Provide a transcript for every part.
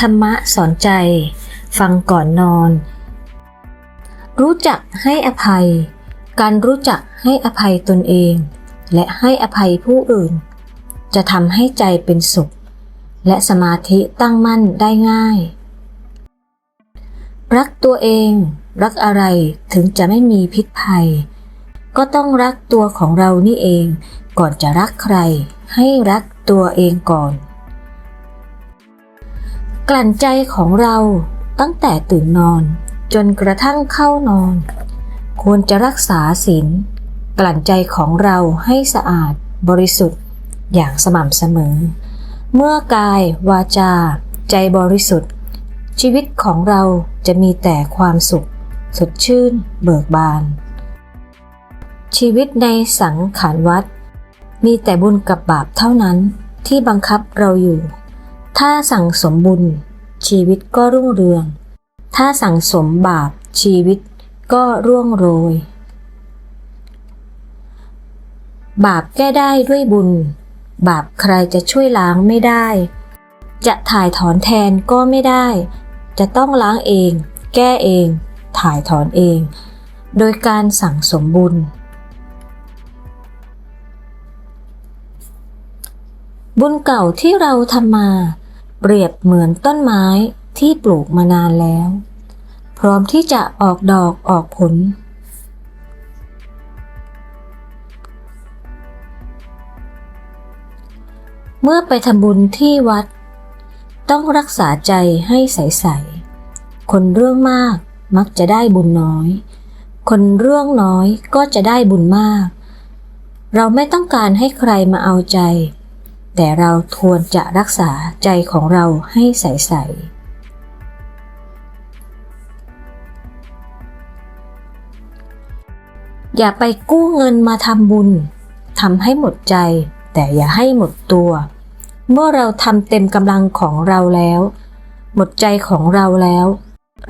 ธรรมะสอนใจ ฟังก่อนนอน รู้จักให้อภัย การรู้จักให้อภัยตนเอง และให้อภัยผู้อื่น จะทำให้ใจเป็นสุข และสมาธิตั้งมั่นได้ง่าย รักตัวเอง รักอะไรถึงจะไม่มีพิษภัย ก็ต้องรักตัวของเรานี่เอง ก่อนจะรักใคร ให้รักตัวเองก่อน กลั่นใจของเราตั้งแต่ตื่นนอน จนกระทั่งเข้านอน ควรจะรักษาศีลกลั่นใจของเราให้สะอาดบริสุทธิ์ อย่างสม่ำเสมอ เมื่อกาย วาจา ใจบริสุทธิ์ ชีวิตของเราจะมีแต่ความสุข สดชื่น เบิกบาน ชีวิตในสังขารวัด มีแต่บุญกับบาปเท่านั้นที่บังคับเราอยู่ ถ้าสั่งสมบุญ ชีวิตก็รุ่งเรือง ถ้าสั่งสมบาปชีวิตก็ร่วงโรย บาปแก้ได้ด้วยบุญ บาปใครจะช่วยล้างไม่ได้ จะถ่ายถอนแทนก็ไม่ได้ จะต้องล้างเอง แก้เอง ถ่ายถอนเอง โดยการสั่งสมบุญบุญเก่าที่เราทำมา เปรียบเหมือนต้นไม้ที่ปลูกมานานแล้ว พร้อมที่จะออกดอกออกผล เมื่อไปทำบุญที่วัด ต้องรักษาใจให้ใสๆ คนเรื่องมากมักจะได้บุญน้อย คนเรื่องน้อยก็จะได้บุญมาก เราไม่ต้องการให้ใครมาเอาใจ แต่เราควรจะรักษาใจของเราให้ใสๆอย่าไปกู้เงินมาทำบุญทำให้หมดใจ แต่อย่าให้หมดตัว เมื่อเราทำเต็มกำลังของเราแล้ว หมดใจของเราแล้ว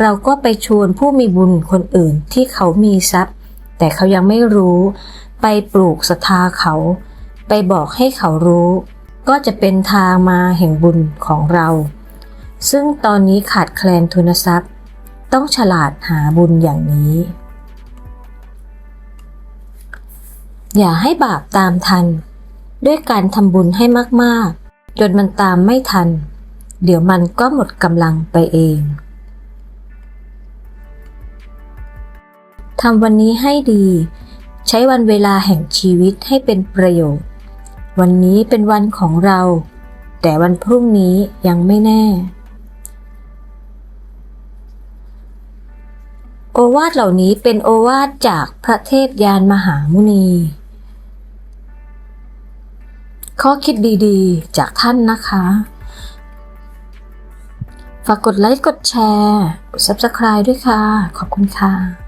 เราก็ไปชวนผู้มีบุญคนอื่นที่เขามีทรัพย์ แต่เขายังไม่รู้ ไปปลูกศรัทธาเขา ไปบอกให้เขารู้ ก็จะเป็นทางมาแห่งบุญของเรา ซึ่งตอนนี้ขาดแคลนทุนทรัพย์ ต้องฉลาดหาบุญอย่างนี้ อย่าให้บาปตามทัน ด้วยการทำบุญให้มากๆ จนมันตามไม่ทัน เดี๋ยวมันก็หมดกำลังไปเองทำวันนี้ให้ดี ใช้วันเวลาแห่งชีวิตให้เป็นประโยชน์ วันนี้เป็นวันของเรา แต่วันพรุ่งนี้ยังไม่แน่ โอวาทเหล่านี้เป็นโอวาทจากพระเทพยานมหามุนี ข้อคิดดีๆ จากท่านนะคะ ฝากกดไลค์กดแชร์ กด Subscribe ด้วยค่ะ ขอบคุณค่ะ